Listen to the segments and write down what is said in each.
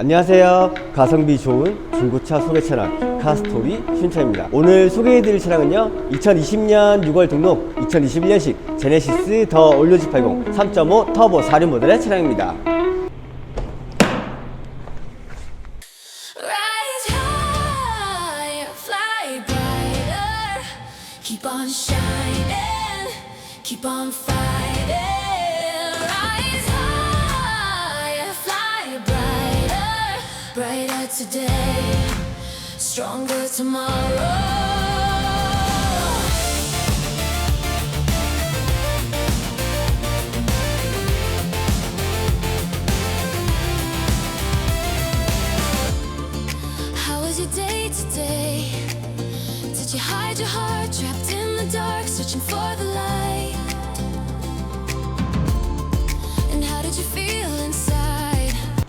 안녕하세요. 가성비 좋은 중고차 소개 채널 카스토리 신차입니다. 오늘 소개해드릴 차량은요. 2020년 6월 등록 2021년식 제네시스 더 올류지 80 3.5 터보 4륜 모델의 차량입니다. Keep shining, keep fighting. Today, stronger tomorrow. How was your day today? Did you hide your heart trapped in the dark, searching for the light?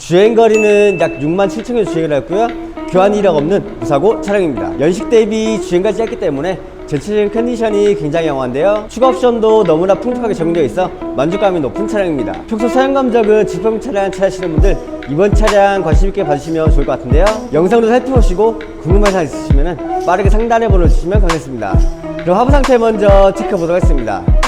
주행 거리는 약 6만 7천 킬로 주행을 했고요. 교환 이력 없는 무사고 차량입니다. 연식 대비 주행까지 짧기 때문에 전체적인 컨디션이 굉장히 양호한데요. 추가 옵션도 너무나 풍족하게 적용되어 있어 만족감이 높은 차량입니다. 평소 사용 감적은 지평 차량 찾으시는 분들 이번 차량 관심 있게 봐주시면 좋을 것 같은데요. 영상도 살펴보시고 궁금한 사항 있으시면 빠르게 상단에 번호 주시면 감사하겠습니다. 그럼 하부 상태 먼저 체크해 보도록 하겠습니다.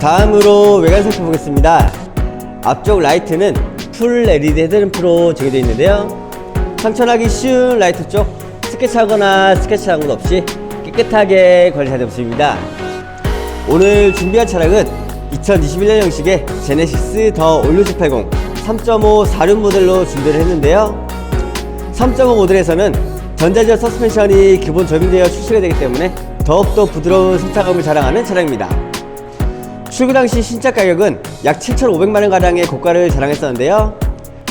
다음으로 외관 살펴보겠습니다. 앞쪽 라이트는 풀 LED 헤드램프로 적용되어 있는데요. 상천하기 쉬운 라이트 쪽 스케치하거나 스케치한 것 없이 깨끗하게 관리된 모습입니다. 오늘 준비한 차량은 2021년 형식의 제네시스 더 올류지 80 3.5 4륜 모델로 준비를 했는데요. 3.5 모델에서는 전자제어 서스펜션이 기본 적용되어 출시가 되기 때문에 더욱더 부드러운 승차감을 자랑하는 차량입니다. 출고 당시 신차 가격은 약 7,500만원 가량의 고가를 자랑했었는데요.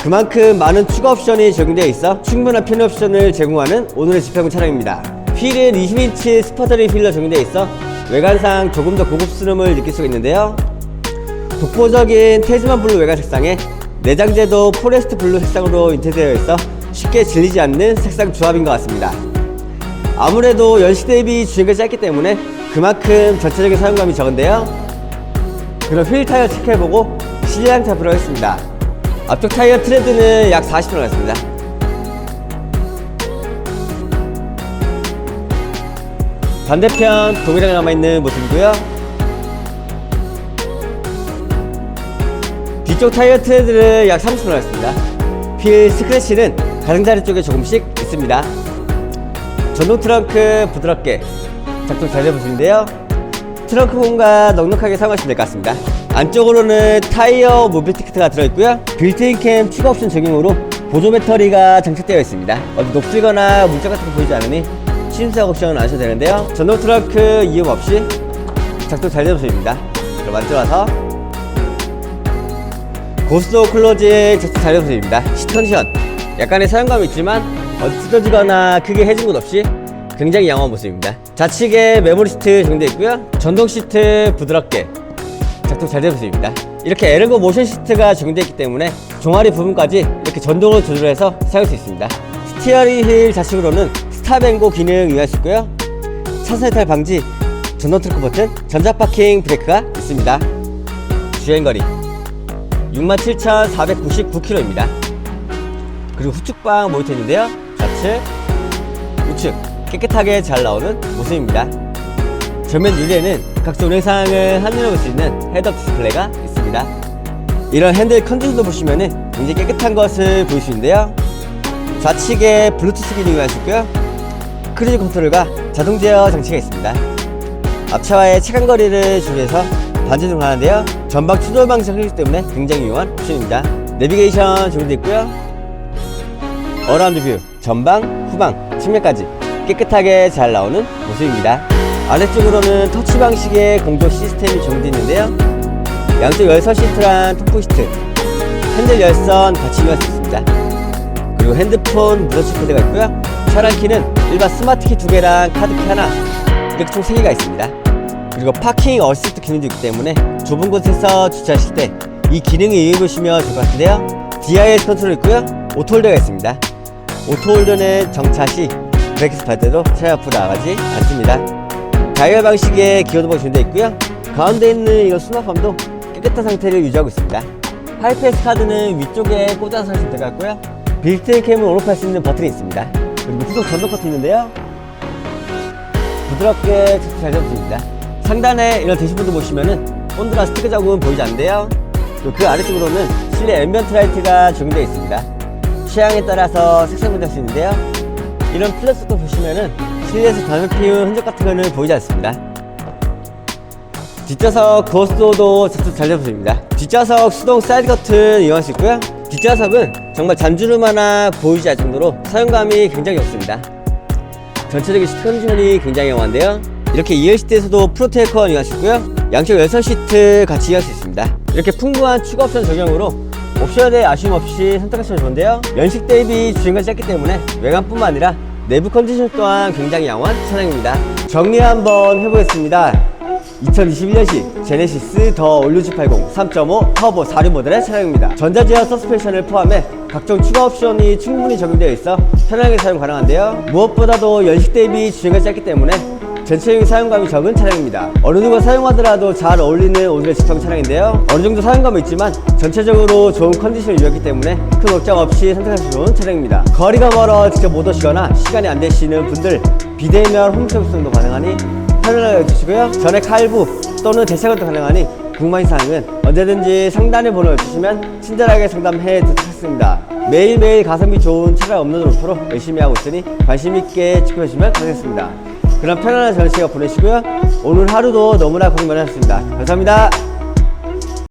그만큼 많은 추가 옵션이 적용되어 있어 충분한 편의 옵션을 제공하는 오늘의 지평 차량입니다. 휠은 20인치 스퍼더리 휠로 적용되어 있어 외관상 조금 더 고급스러움을 느낄 수가 있는데요. 독보적인 테즈만 블루 외관 색상에 내장재도 포레스트 블루 색상으로 인테리어되어 있어 쉽게 질리지 않는 색상 조합인 것 같습니다. 아무래도 연식 대비 주행가 짧기 때문에 그만큼 전체적인 사용감이 적은데요. 그럼 휠 타이어 체크해보고 실내장 잡으러 하겠습니다. 앞쪽 타이어 트레드는 약 40km 나갔습니다. 반대편 동일하게 남아있는 모습이고요. 뒤쪽 타이어 트레드는 약 30km 나갔습니다. 휠 스크래치는 가장자리 쪽에 조금씩 있습니다. 전동 트렁크 부드럽게 작동 잘 되어보시는데요. 트렁크 공간 넉넉하게 사용하시면 될 것 같습니다. 안쪽으로는 타이어 모빌티 키트가 들어있고요. 빌트인 캠 추가 옵션 적용으로 보조 배터리가 장착되어 있습니다. 어디 녹슬거나 물자 같은 거 보이지 않으니 신사 옵션 안 하셔도 되는데요. 전동 트렁크 이용 없이 작동 잘 되는 모습입니다. 그럼 와서 고스도 클로징 작동 잘 되는 모습입니다. 시컨디션 약간의 사용감이 있지만 어디 찢어지거나 크게 해진 곳 없이 굉장히 양호한 모습입니다. 좌측에 메모리 시트 적용되어 있고요. 전동 시트 부드럽게 작동 잘 되는 모습입니다. 이렇게 에르고 모션 시트가 적용되어 있기 때문에 종아리 부분까지 이렇게 전동으로 조절해서 사용할 수 있습니다. 스티어링 휠 좌측으로는 스탑앤고 기능 이용할 수 있고요. 차선 이탈 방지, 전동 트렁크 버튼, 전자 파킹 브레이크가 있습니다. 주행거리 67,499km입니다. 그리고 후측방 모니터 있는데요. 좌측, 우측 깨끗하게 잘 나오는 모습입니다. 전면 유리에는 각종 영상을 볼수 있는 헤드업 디스플레이가 있습니다. 이런 핸들 컨디션도 보시면은 굉장히 깨끗한 것을 보일 수 있는데요. 좌측에 블루투스 기능이 있고요. 크루즈 컨트롤과 자동 제어 장치가 있습니다. 앞차와의 체감 거리를 조절해서 반지등 하는데요. 전방 추돌 방식 흐르기 때문에 굉장히 유용한 옵션입니다. 내비게이션 적용되어 있고요. 어라운드 뷰, 전방, 후방, 측면까지 깨끗하게 잘 나오는 모습입니다. 아래쪽으로는 터치 방식의 공조 시스템이 적용되어 있는데요. 양쪽 열선 시트랑 톱프 시트, 핸들 열선 같이 이용할 수 있습니다. 그리고 핸드폰 무더치 코드가 있고요. 차량 키는 일반 스마트 키 두 개랑 카드 키 하나 이렇게 총세 개가 있습니다. 그리고 파킹 어시스트 기능도 있기 때문에 좁은 곳에서 주차하실 때 이 기능을 이용해 보시면 좋을 것 같은데요. DIS 컨트롤 있고요. 오토홀더가 있습니다. 오토홀더는 정차 시 브레이크 밟을 때도 차량 앞으로 나가지 않습니다. 다이얼 방식의 기어도가 준비되어 있고요. 가운데 있는 이 수납함도 깨끗한 상태를 유지하고 있습니다. 하이패스 카드는 위쪽에 꽂아서 하시면 될 것 같고요. 빌트인 캠을 온오프 할 수 있는 버튼이 있습니다. 그리고 후속 전동 커트 있는데요. 부드럽게 착수 잘 잡습니다. 상단에 이런 대시보드 보시면은 본드랑 스티커 자국은 보이지 않는데요. 그리고 그 아래쪽으로는 실내 앰비언트 라이트가 적용되어 있습니다. 취향에 따라서 색상 변할 수 있는데요. 이런 플러스도 보시면은 실내에서 담배 피운 흔적 같은 거는 보이지 않습니다. 뒷좌석 거스도도 착수 잘 잡습니다. 뒷좌석 수동 사이드 커튼 이용할 수 있고요. 뒷좌석은 정말 잠주름 하나 보이지 않을 정도로 사용감이 굉장히 좋습니다. 전체적인 시트 컨디션이 굉장히 영한데요. 이렇게 2열 시트에서도 프로테이커 이용할 수 있고요. 양쪽 열선 시트 같이 이용할 수 있습니다. 이렇게 풍부한 추가 옵션 적용으로 옵션에 아쉬움 없이 선택하시면 좋은데요. 연식 대비 주행거리 짧기 때문에 외관뿐만 아니라 내부 컨디션 또한 굉장히 양호한 차량입니다. 정리 한번 해보겠습니다. 2021년식 제네시스 더 올류지 80 3.5 터보 4륜 모델의 차량입니다. 전자제어 서스펜션을 포함해 각종 추가 옵션이 충분히 적용되어 있어 편하게 사용 가능한데요. 무엇보다도 연식 대비 주행이 짧기 때문에 전체적인 사용감이 적은 차량입니다. 어느 누가 사용하더라도 잘 어울리는 오늘의 직통 차량인데요. 어느 정도 사용감은 있지만 전체적으로 좋은 컨디션을 유지했기 때문에 큰 걱정 없이 선택하기 좋은 차량입니다. 거리가 멀어 직접 못 오시거나 시간이 안 되시는 분들 비대면 홈서비스도 가능하니 편안하게 주시고요. 전액 할부 또는 대체가도 가능하니 궁금한 사항은 언제든지 상단에 번호 주시면 친절하게 상담해 드리겠습니다. 매일매일 가성비 좋은 차량 업로드 목표로 열심히 하고 있으니 관심 있게 지켜주시면 감사하겠습니다. 그럼 편안한 저녁 시간 보내시고요. 오늘 하루도 너무나 고생 많으셨습니다. 감사합니다.